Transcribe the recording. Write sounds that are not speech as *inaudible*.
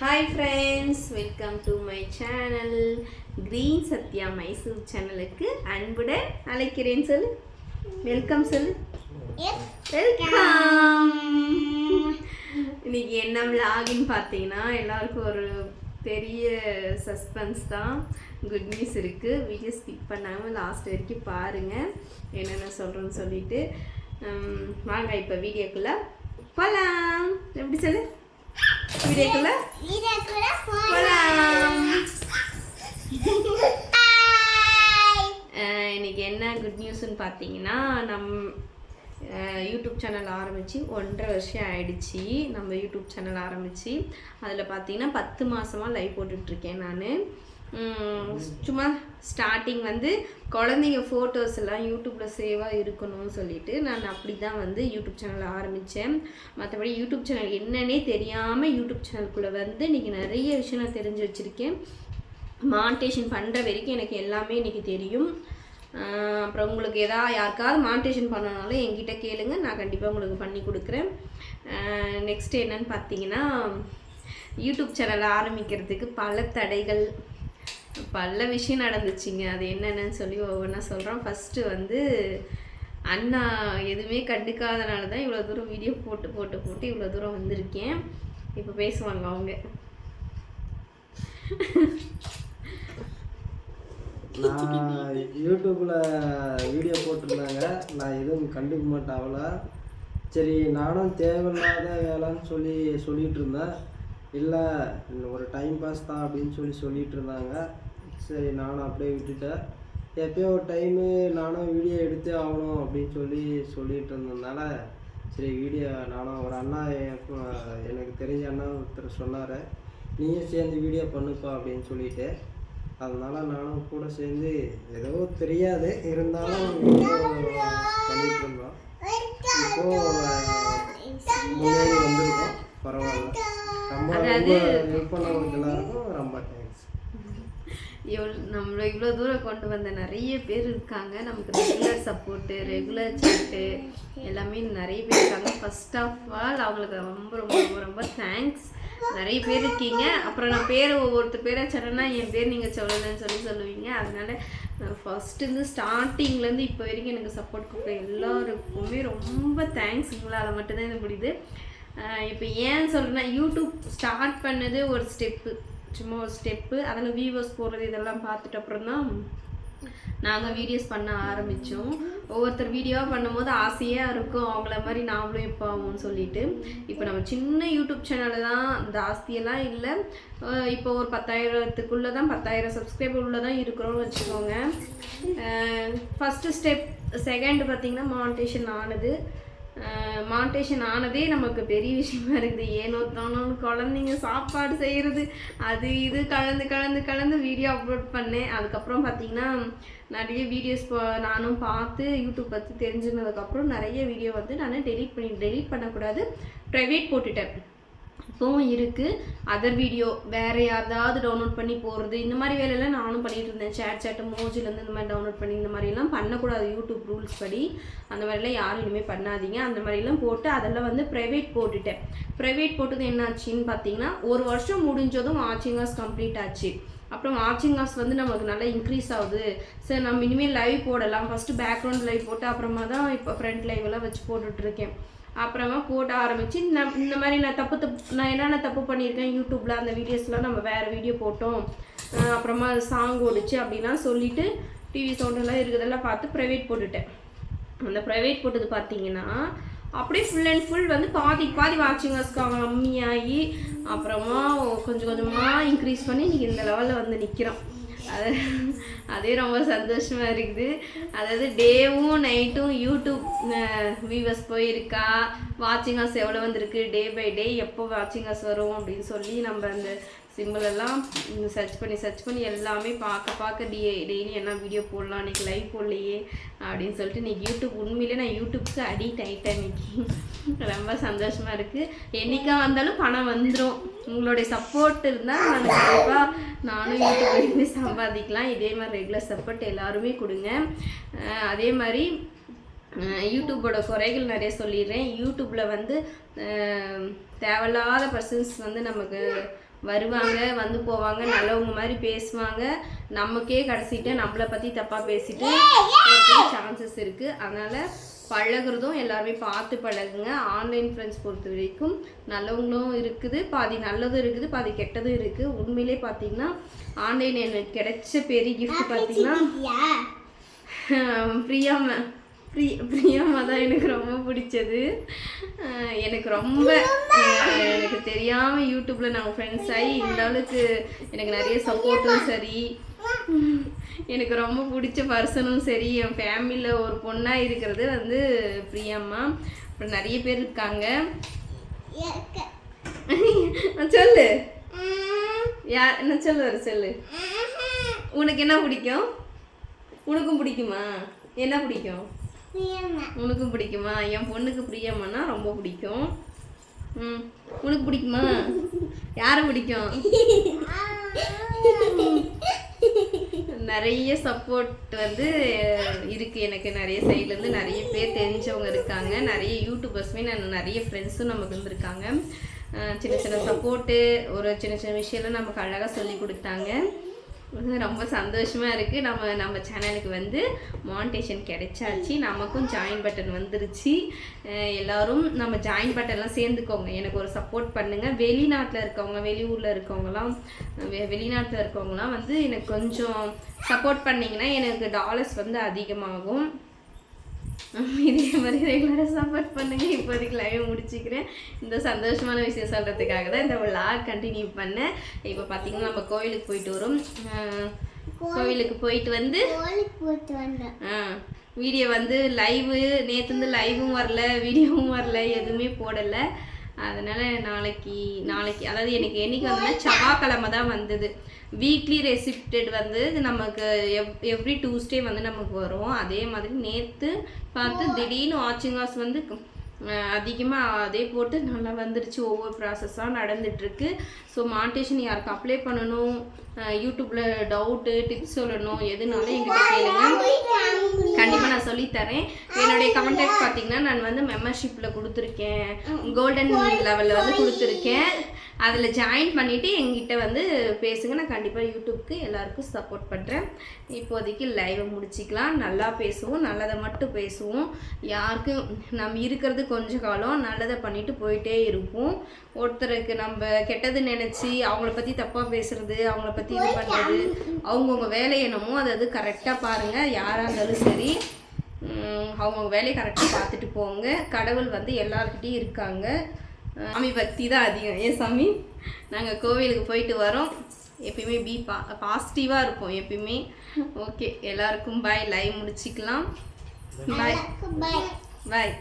Hi friends welcome to my channel green Sathya Mysore சேனலுக்கு அன்புடன் அழைக்கிறேன் சொல்லு. வெல்கம் சொல்லு. வெல்கம் இன்னைக்கு என்ன விலாகின்னு பார்த்தீங்கன்னா எல்லாருக்கும் ஒரு பெரிய சஸ்பென்ஸ் தான். குட் நியூஸ் இருக்குது வீடியோ ஸ்கிப் பண்ணாமல் லாஸ்ட் வரைக்கும் பாருங்கள் என்னென்ன சொல்கிறேன்னு சொல்லிட்டு. வாங்க இப்போ வீடியோக்குள்ளே போகலாம் எப்படி சொல்லு? அஹ் இன்னைக்கு என்ன குட் நியூஸ்னு பார்த்தீங்கன்னா நம் யூடியூப் சேனல் ஆரம்பித்து ஒன்றரை வருஷம் ஆயிடுச்சு நம்ம யூடியூப் சேனல் ஆரம்பித்து அதில் பார்த்தீங்கன்னா பத்து மாதமாக லைவ் போட்டுட்ருக்கேன் நான். சும்மா ஸ்டார்டிங் வந்து குழந்தைங்க ஃபோட்டோஸ் எல்லாம் யூடியூப்பில் சேவாக இருக்கணும்னு சொல்லிட்டு நான் அப்படி தான் வந்து யூடியூப் சேனல் ஆரம்பித்தேன் மற்றபடி யூடியூப் சேனல் என்னன்னே தெரியாமல் யூடியூப் சேனல்குள்ளே வந்து இன்றைக்கி நிறைய விஷயம் நான் தெரிஞ்சு வச்சுருக்கேன். மானிட்டேஷன் பண்ணுற வரைக்கும் எனக்கு எல்லாமே இன்றைக்கி தெரியும். அப்புறம் உங்களுக்கு எதா யாருக்காவது மானிட்டேஷன் பண்ணனாலும் என்கிட்ட கேளுங்க. நான் கண்டிப்பாக உங்களுக்கு பண்ணி கொடுக்குறேன். நெக்ஸ்ட் என்னன்னு பார்த்தீங்கன்னா யூடியூப் சேனல் ஆரம்பிக்கிறதுக்கு பல தடைகள். பல விஷயம் நடந்துச்சுங்க. அது என்னென்னு சொல்லி ஒவ்வொன்றா சொல்கிறோம் ஃபஸ்ட்டு வந்து அண்ணா எதுவுமே கண்டுக்காதனால தான் இவ்வளோ தூரம் வீடியோ போட்டு போட்டு போட்டு இவ்வளோ தூரம் வந்திருக்கேன். இப்போ பேசுவாங்க அவங்க. நான் யூடியூப்பில் வீடியோ போட்டிருந்தாங்க. நான் எதுவும் கண்டுக்க மாட்டேன் அவ்வளோ சரி நானும் தேவையில்லாத வேலைன்னு சொல்லி சொல்லிட்டு இருந்தேன். இல்லை ஒரு டைம் பாஸ் தான் அப்படின்னு சொல்லி சொல்லிட்டு இருந்தாங்க. சரி நானும் அப்படியே விட்டுட்டேன். எப்பயோ ஒரு டைமு நானும் வீடியோ எடுத்தே ஆகணும் அப்படின்னு சொல்லி சொல்லிட்டு இருந்ததுனால சரி வீடியோ நானும் ஒரு அண்ணா எனக்கு எனக்கு தெரிஞ்ச அண்ணா ஒருத்தர் சொன்னார். நீயும் சேர்ந்து வீடியோ பண்ணுப்பா அப்படின்னு சொல்லிட்டு. அதனால நானும் கூட சேர்ந்து ஏதோ தெரியாது இருந்தாலும் வீடியோ பண்ணிட்டு இருந்தோம். இப்போ முன்னேறி வந்திருக்கோம். பரவாயில்ல. ரொம்ப ரொம்ப எவ்வளோ நம்மளை இவ்வளோ தூரம் கொண்டு வந்த நிறைய பேர் இருக்காங்க. நமக்கு ரெகுலர் சப்போர்ட்டு ரெகுலர் சேட்டு எல்லாமே நிறைய பேர் இருக்காங்க. ஃபர்ஸ்ட் ஆஃப் ஆல் அவங்களுக்கு ரொம்ப ரொம்ப ரொம்ப ரொம்ப தேங்க்ஸ் நிறைய பேர் இருக்கீங்க. அப்புறம் நான் பேர் ஒவ்வொருத்தர் பேரை சொன்னேன்னா என் பேர் நீங்கள் சொல்லலைன்னு சொல்லி சொல்லுவீங்க. அதனால ஃபஸ்ட்டுருந்து ஸ்டார்டிங்லேருந்து இப்போ வரைக்கும் எனக்கு சப்போர்ட் கொடுக்குற எல்லாருக்குமே ரொம்ப தேங்க்ஸ் உங்களால் மட்டும்தான் இது முடியுது. இப்போ ஏன் சொல்கிறேன்னா யூடியூப் ஸ்டார்ட் பண்ணது ஒரு ஸ்டெப்பு சும்மா ஒரு ஸ்டெப்பு அதில் வியூவர்ஸ் போடுறது இதெல்லாம் பார்த்துட்டு அப்புறம் தான் நாங்கள் வீடியோஸ் பண்ண ஆரம்பித்தோம் ஒவ்வொருத்தர் வீடியோவாக பண்ணும்போது ஆசையாக இருக்கும். அவங்கள மாதிரி நாமளும் இப்போ ஆகும்னு சொல்லிட்டு. இப்போ நம்ம சின்ன யூடியூப் சேனலில் தான் ஜாஸ்தியெல்லாம் இல்லை. இப்போ ஒரு பத்தாயிரத்துக்குள்ளே தான் பத்தாயிரம் சப்ஸ்கிரைபர் உள்ள தான் இருக்கிறோம்னு வச்சுக்கோங்க. ஃபஸ்ட்டு ஸ்டெப் செகண்ட் பார்த்திங்கன்னா மானிட்டேஷன் ஆனது. மாண்டேஷன் ஆனதே நமக்கு பெரிய விஷயமா இருக்குது. ஏனோ தானோ குழந்தைங்க சாப்பாடு செய்கிறது அது இது கலந்து கலந்து கலந்து வீடியோ அப்லோட் பண்ணேன். அதுக்கப்புறம் பார்த்தீங்கன்னா நிறைய வீடியோஸ் நானும் பார்த்து யூடியூப் பற்றி தெரிஞ்சுனதுக்கப்புறம் நிறைய வீடியோ வந்து நான் டெலிட் பண்ணி டெலிட் பண்ணக்கூடாது. ப்ரைவேட் போட்டுட்டேன். இப்போவும் இருக்குது அதர் வீடியோ வேறு யாராவது டவுன்லோட் பண்ணி போடுறது இந்த மாதிரி வேலையெல்லாம் நானும் பண்ணிகிட்டு இருந்தேன். சேட் சேட்டு மோஜிலேருந்து இந்த மாதிரி டவுன்லோட் பண்ணி இந்த மாதிரிலாம் பண்ணக்கூடாது. யூடியூப் ரூல்ஸ் படி அந்த மாதிரிலாம் யாரும் இனிமேல் பண்ணாதீங்க. அந்த மாதிரிலாம் போட்டு அதெல்லாம் வந்து ப்ரைவேட் போட்டுட்டேன். ப்ரைவேட் போட்டது என்னாச்சுன்னு பார்த்தீங்கன்னா ஒரு வருஷம் முடிஞ்சதும் வாட்சிங் ஹார்ஸ் கம்ப்ளீட் ஆச்சு. அப்புறம் வாட்சிங் ஹார்ஸ் வந்து நமக்கு நல்லா இன்க்ரீஸ் ஆகுது. சரி நம்ம இனிமேல் லைவ் போடலாம். ஃபஸ்ட்டு பேக்ரவுண்ட் லைவ் போட்டு அப்புறமா தான் இப்போ ஃப்ரண்ட் லைவ் எல்லாம் வச்சு போட்டுட்ருக்கேன் அப்புறமா போட ஆரம்பிச்சு நான் இந்த மாதிரி நான் தப்பு தப்பு நான் என்னென்ன தப்பு பண்ணியிருக்கேன் யூடியூப்பில் அந்த வீடியோஸ்லாம் நம்ம வேறு வீடியோ போட்டோம். அப்புறமா சாங் ஓடிச்சு அப்படிலாம் சொல்லிட்டு டிவி சவுண்டெல்லாம் இருக்கிறதெல்லாம் பார்த்து ப்ரைவேட் போட்டுட்டேன். அந்த ப்ரைவேட் போட்டது பார்த்தீங்கன்னா அப்படியே ஃபுல் அண்ட் ஃபுல் வந்து பாதி பாதி வாட்சிங் கம்மியாகி அப்புறமா கொஞ்சம் கொஞ்சமாக இன்க்ரீஸ் பண்ணி இன்றைக்கி இந்த லெவலில் வந்து நிற்கிறோம் அது அதே ரொம்ப சந்தோஷமாக இருக்குது. அதாவது டேவும் நைட்டும் யூடியூப் வியூவர்ஸ் போயிருக்கா? வாட்சிங் ஹார்ஸ் எவ்வளோ வந்திருக்கு? டே பை டே எப்போ வாட்சிங் ஹார்ஸ் வரும் அப்படின்னு சொல்லி நம்ம அந்த சிம்பிள் எல்லாம் சர்ச் பண்ணி சர்ச் பண்ணி எல்லாமே பார்க்க பார்க்க டே டெய்லி என்ன வீடியோ போடலாம் இன்னைக்கு லைவ் போடலையே அப்படின்னு சொல்லிட்டு இன்றைக்கி யூடியூப் உண்மையிலே நான் யூடியூப்க்கு அடிக்ட் ஆகிட்டேன் இன்னைக்கு. ரொம்ப சந்தோஷமாக இருக்குது என்றைக்காக வந்தாலும் பணம் வந்துடும் உங்களுடைய சப்போர்ட் இருந்தால் நான் கண்டிப்பாக நானும் யூடியூப் சம்பாதிக்கலாம். இதே மாதிரி ரெகுலர் சப்போர்ட் எல்லாருமே கொடுங்க. அதே மாதிரி யூடியூப்போட குறைகள் நிறைய சொல்லிடுறேன். யூடியூப்பில் வந்து தேவையில்லாத பர்சன்ஸ் வந்து நமக்கு வருவாங்க வந்து போவாங்க நல்லவங்க மாதிரி பேசுவாங்க. நமக்கே கடைசிட்டு நம்மளை பற்றி தப்பாக பேசிட்டு சான்சஸ் இருக்குது அதனால் பழகுறதும் எல்லாருமே பார்த்து பழகுங்க. ஆன்லைன் ஃப்ரெண்ட்ஸ் பொறுத்த வரைக்கும் நல்லவங்களும் இருக்குது. பாதி நல்லதும் இருக்குது பாதி கெட்டதும் இருக்குது உண்மையிலே பார்த்தீங்கன்னா ஆன்லைன் எனக்கு கிடைச்ச பெரிய கிஃப்ட் பார்த்தீங்கன்னா *laughs* பிரியாம பிரிய பிரியாமா தான் எனக்கு ரொம்ப பிடிச்சது. எனக்கு ரொம்ப எனக்கு தெரியாமல் யூடியூப்பில் நாங்கள் ஃப்ரெண்ட்ஸ் ஆகி இந்த அளவுக்கு எனக்கு நிறைய சப்போர்ட்டும் சரி. எனக்கு ரொம்ப பிடிச்ச பர்சனும் சரி. என் ஃபேமிலியில் ஒரு பொண்ணாக இருக்கிறது வந்து பிரியம்மா. அப்புறம் நிறைய பேர் இருக்காங்க. சொல்லு. யார் என்ன சொல்லுவார் சொல்லு. உனக்கு என்ன பிடிக்கும்? உனக்கும் பிடிக்குமா? என்ன பிடிக்கும்? உனக்கும் பிடிக்குமா? என் பொண்ணுக்கு பிரியம்மானா ரொம்ப பிடிக்கும். ம் உனக்கு பிடிக்குமா? யாரை பிடிக்கும்? நிறைய சப்போர்ட் வந்து இருக்குது எனக்கு. நிறைய சைட்லேருந்து நிறைய பேர் தெரிஞ்சவங்க இருக்காங்க. நிறைய யூடியூபர்ஸுமே நான் நிறைய ஃப்ரெண்ட்ஸும் நமக்கு இருந்திருக்காங்க. சின்ன சின்ன சப்போர்ட்டு ஒரு சின்ன சின்ன விஷயம்லாம் நமக்கு அழகாக சொல்லி கொடுத்தாங்க. ரொம்ப சந்தோஷமாக இருக்குது நம்ம நம்ம சேனலுக்கு வந்து மானிட்டேஷன் கிடைச்சாச்சு. நமக்கும் ஜாயின் பட்டன் வந்துருச்சு. எல்லோரும் எல்லாரும் நம்ம ஜாயின் பட்டன்லாம் சேர்ந்துக்கோங்க. எனக்கு ஒரு சப்போர்ட் பண்ணுங்கள் வெளிநாட்டில் இருக்கவங்க வெளியூரில் இருக்கவங்கலாம் வெ வெளிநாட்டில் இருக்கவங்கலாம் வந்து எனக்கு கொஞ்சம் சப்போர்ட் பண்ணிங்கன்னா எனக்கு டாலர்ஸ் வந்து அதிகமாகும். இதே மாதிரி ரெகுலராக சப்போர்ட் பண்ணுங்க. இப்போதைக்கு லைவ் முடிச்சுக்கிறேன். இந்த சந்தோஷமான விஷயம் சொல்கிறதுக்காக தான் இந்த vlog கண்டினியூ பண்ணேன். இப்போ பார்த்தீங்கன்னா நம்ம கோயிலுக்கு போயிட்டு வரோம். கோயிலுக்கு போயிட்டு வந்து வீடியோ வந்து லைவு நேற்று வந்து லைவும் வரல வீடியோவும் வரல எதுவுமே போடலை. அதனால் நாளைக்கு நாளைக்கு அதாவது எனக்கு என்னைக்கு வந்ததுன்னா செவ்வாய்க்கிழமை தான் வந்தது. வீக்லி ரெசிப்டட் வந்து நமக்கு எவ் எவ்ரி டூஸ்டே வந்து நமக்கு வரும். அதே மாதிரி நேற்று பார்த்து திடீர்னு வாட்சிங் ஹார்ஸ் வந்து அதிகமாக அதே போட்டு நல்லா வந்துருச்சு. ஒவ்வொரு ப்ராசஸாக நடந்துட்டுருக்கு. ஸோ மாண்டேஷன் யாருக்கு அப்ளை பண்ணணும்? யூடியூப்பில் டவுட்டு டிப்ஸ் சொல்லணும். எதுனாலும் எங்கிட்ட கேளுங்க. கண்டிப்பாக நான் சொல்லித்தரேன். என்னுடைய கான்டாக்ட் பார்த்தீங்கன்னா நான் வந்து மெம்பர்ஷிப்பில் கொடுத்துருக்கேன். கோல்டன் லெவலில் வந்து கொடுத்துருக்கேன். அதில் ஜாயின் பண்ணிவிட்டு எங்கிட்ட வந்து பேசுங்க. நான் கண்டிப்பாக யூடியூப்க்கு எல்லாருக்கும் சப்போர்ட் பண்ணுறேன் இப்போதைக்கு லைவை முடிச்சிக்கலாம். நல்லா பேசுவோம். நல்லதை மட்டும் பேசுவோம். யாருக்கும் நம்ம இருக்கிறது கொஞ்ச காலம் நல்லதை பண்ணிட்டு போயிட்டே இருப்போம். ஒருத்தருக்கு நம்ம கெட்டது நினச்சி அவங்கள பற்றி தப்பாக பேசுறது அவங்கள பற்றி இது பண்ணுறது அவங்கவுங்க வேலை என்னமோ அதை அது கரெக்டாக பாருங்கள் யாராக இருந்தாலும் சரி அவங்கவுங்க வேலையை கரெக்டாக பார்த்துட்டு போங்க. கடவுள் வந்து எல்லார்கிட்டயும் இருக்காங்க. சாமி பக்தி தான் அதிகம். ஏன் சாமி? நாங்கள் கோவிலுக்கு போயிட்டு வரோம். எப்பயுமே பி பா பாசிட்டிவாக இருப்போம் எப்பயுமே. ஓகே எல்லாருக்கும் பாய் லைவ் முடிச்சிக்கலாம். பாய் பாய்